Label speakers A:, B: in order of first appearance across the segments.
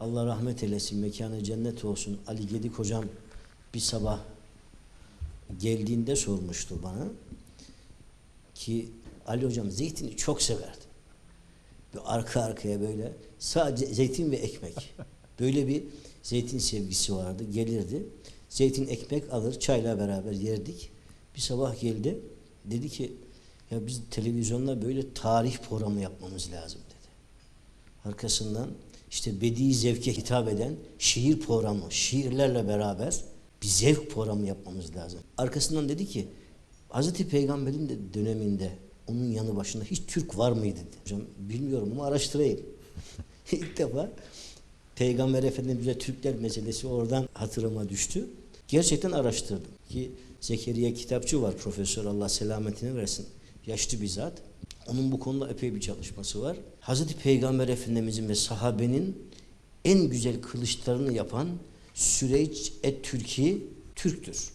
A: Allah rahmet eylesin, mekanı cennet olsun. Ali Gedik hocam bir sabah geldiğinde sormuştu bana ki Ali hocam zeytini çok severdi. Ve arka arkaya böyle sadece zeytin ve ekmek. Böyle bir zeytin sevgisi vardı. Gelirdi. Zeytin ekmek alır çayla beraber yerdik. Bir sabah geldi. Dedi ki ya biz televizyonda böyle tarih programı yapmamız lazım dedi. Arkasından işte bedi zevke hitap eden şiir programı, şiirlerle beraber bir zevk programı yapmamız lazım. Arkasından dedi ki Hazreti Peygamber'in de döneminde onun yanı başında hiç Türk var mıydı? dedi. Hocam bilmiyorum ama araştırayım. İlk defa Peygamber Efendimiz'e Türkler meselesi oradan hatırıma düştü. Gerçekten araştırdım ki Zekeriya Kitapçı var profesör Allah selametini versin. Yaşlı bir zat. Onun bu konuda epey bir çalışması var. Hazreti Peygamber Efendimizin ve sahabenin en güzel kılıçlarını yapan Süreç et Türki Türktür.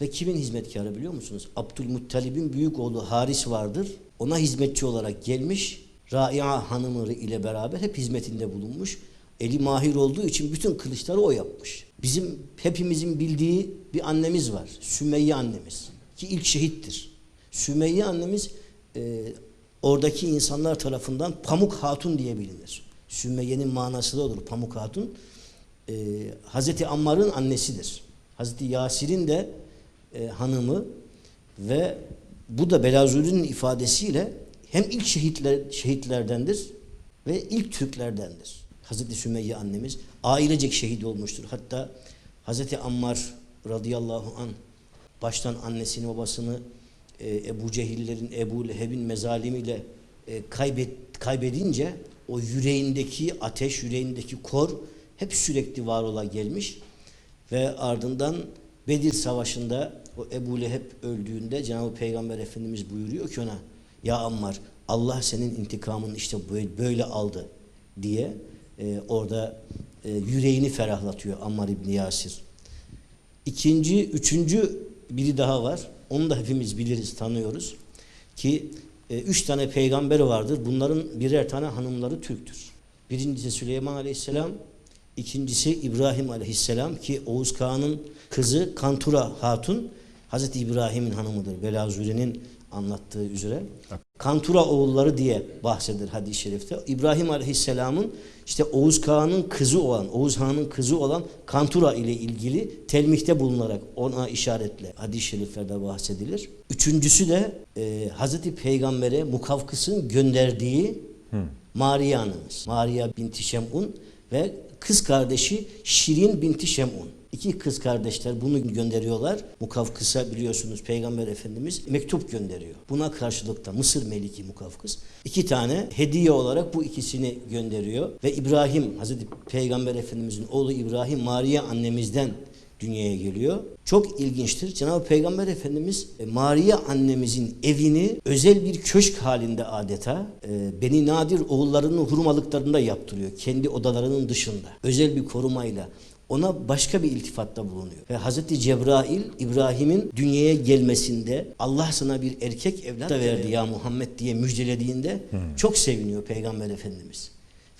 A: Ve kimin hizmetkarı biliyor musunuz? Abdülmuttalib'in büyük oğlu Haris vardır. Ona hizmetçi olarak gelmiş. Raia hanımı ile beraber hep hizmetinde bulunmuş. Eli mahir olduğu için bütün kılıçları o yapmış. Bizim hepimizin bildiği bir annemiz var. Sümeyye annemiz. Ki ilk şehittir. Sümeyye annemiz e, oradaki insanlar tarafından Pamuk Hatun diye bilinir. Sümeyye'nin manası da olur Pamuk Hatun. E, Hazreti Ammar'ın annesidir. Hazreti Yasir'in de e, hanımı ve bu da Belazuri'nin ifadesiyle hem ilk şehitler şehitlerdendir ve ilk Türklerdendir. Hazreti Sümeyye annemiz ailecek şehit olmuştur. Hatta Hazreti Ammar radıyallahu an baştan annesini babasını e, Ebu Cehillerin, Ebu Leheb'in mezalimiyle e, kaybet, kaybedince o yüreğindeki ateş, yüreğindeki kor hep sürekli var ola gelmiş ve ardından Bedir Savaşı'nda o Ebu Leheb öldüğünde Cenab-ı Peygamber Efendimiz buyuruyor ki ona ya Ammar Allah senin intikamını işte böyle, böyle aldı diye e, orada e, yüreğini ferahlatıyor Ammar İbni Yasir. İkinci, üçüncü biri daha var. Onu da hepimiz biliriz, tanıyoruz. Ki e, üç tane peygamber vardır. Bunların birer tane hanımları Türktür. Birincisi Süleyman Aleyhisselam, ikincisi İbrahim Aleyhisselam ki Oğuz Kağan'ın kızı Kantura Hatun Hazreti İbrahim'in hanımıdır. Belazuri'nin anlattığı üzere. Kantura oğulları diye bahsedilir hadis-i şerifte. İbrahim Aleyhisselam'ın işte Oğuz Kağan'ın kızı olan, Oğuz Han'ın kızı olan Kantura ile ilgili telmihte bulunarak ona işaretle hadis-i şeriflerde bahsedilir. Üçüncüsü de e, Hazreti Peygamber'e Mukavkıs'ın gönderdiği Maria Hanımız. Maria binti Şem'un ve kız kardeşi Şirin binti Şem'un. İki kız kardeşler bunu gönderiyorlar. Mukavkıs'a biliyorsunuz Peygamber Efendimiz mektup gönderiyor. Buna karşılıkta Mısır Meliki Mukavkıs iki tane hediye olarak bu ikisini gönderiyor. Ve İbrahim, Hazreti Peygamber Efendimizin oğlu İbrahim Maria annemizden dünyaya geliyor. Çok ilginçtir. Cenab-ı Peygamber Efendimiz e, Maria annemizin evini özel bir köşk halinde adeta e, Beni Nadir oğullarının hurmalıklarında yaptırıyor. Kendi odalarının dışında. Özel bir korumayla ona başka bir iltifatta bulunuyor. Ve Hazreti Cebrail İbrahim'in dünyaya gelmesinde Allah sana bir erkek evlat da verdi ya Muhammed diye müjdelediğinde çok seviniyor Peygamber Efendimiz.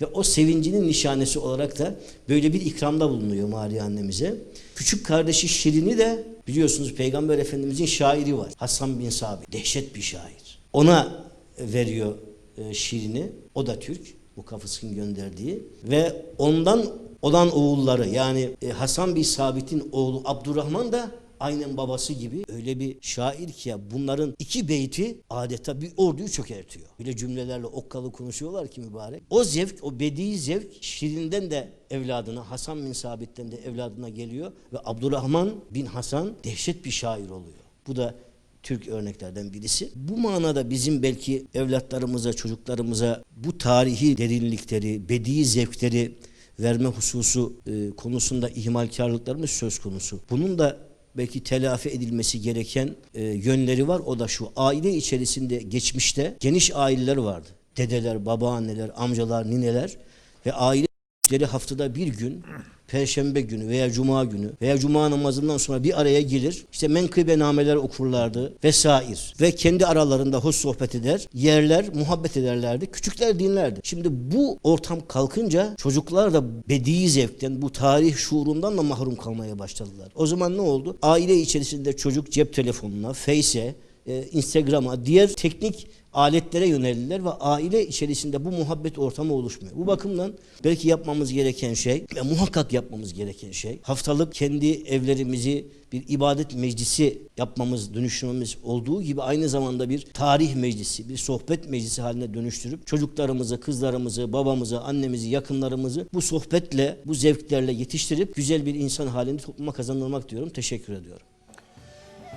A: Ve o sevincinin nişanesi olarak da böyle bir ikramda bulunuyor Maria annemize. Küçük kardeşi Şirin'i de biliyorsunuz Peygamber Efendimizin şairi var. Hasan bin Sabit. Dehşet bir şair. Ona veriyor e, Şirin'i. O da Türk. Mukafıs'ın gönderdiği. Ve ondan olan oğulları yani e, Hasan bin Sabit'in oğlu Abdurrahman da aynen babası gibi öyle bir şair ki ya bunların iki beyti adeta bir orduyu çökertiyor. Böyle cümlelerle okkalı konuşuyorlar ki mübarek. O zevk, o bedi zevk Şirin'den de evladına, Hasan bin Sabit'ten de evladına geliyor ve Abdurrahman bin Hasan dehşet bir şair oluyor. Bu da Türk örneklerden birisi. Bu manada bizim belki evlatlarımıza, çocuklarımıza bu tarihi derinlikleri, bedi zevkleri verme hususu e, konusunda ihmalkarlıklarımız söz konusu. Bunun da belki telafi edilmesi gereken e, yönleri var. O da şu aile içerisinde geçmişte geniş aileler vardı. Dedeler, babaanneler, amcalar, nineler ve aile haftada bir gün Perşembe günü veya Cuma günü veya Cuma namazından sonra bir araya gelir. İşte menkıbe nameler okurlardı vesaire. Ve kendi aralarında hoş sohbet eder. Yerler, muhabbet ederlerdi. Küçükler dinlerdi. Şimdi bu ortam kalkınca çocuklar da bedi zevkten, bu tarih şuurundan da mahrum kalmaya başladılar. O zaman ne oldu? Aile içerisinde çocuk cep telefonuna, Face'e, e, Instagram'a, diğer teknik aletlere yöneldiler ve aile içerisinde bu muhabbet ortamı oluşmuyor. Bu bakımdan belki yapmamız gereken şey ve muhakkak yapmamız gereken şey haftalık kendi evlerimizi bir ibadet meclisi yapmamız, dönüştürmemiz olduğu gibi aynı zamanda bir tarih meclisi, bir sohbet meclisi haline dönüştürüp çocuklarımızı, kızlarımızı, babamızı, annemizi, yakınlarımızı bu sohbetle, bu zevklerle yetiştirip güzel bir insan halini topluma kazandırmak diyorum. Teşekkür ediyorum.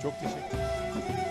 B: Çok teşekkür ederim.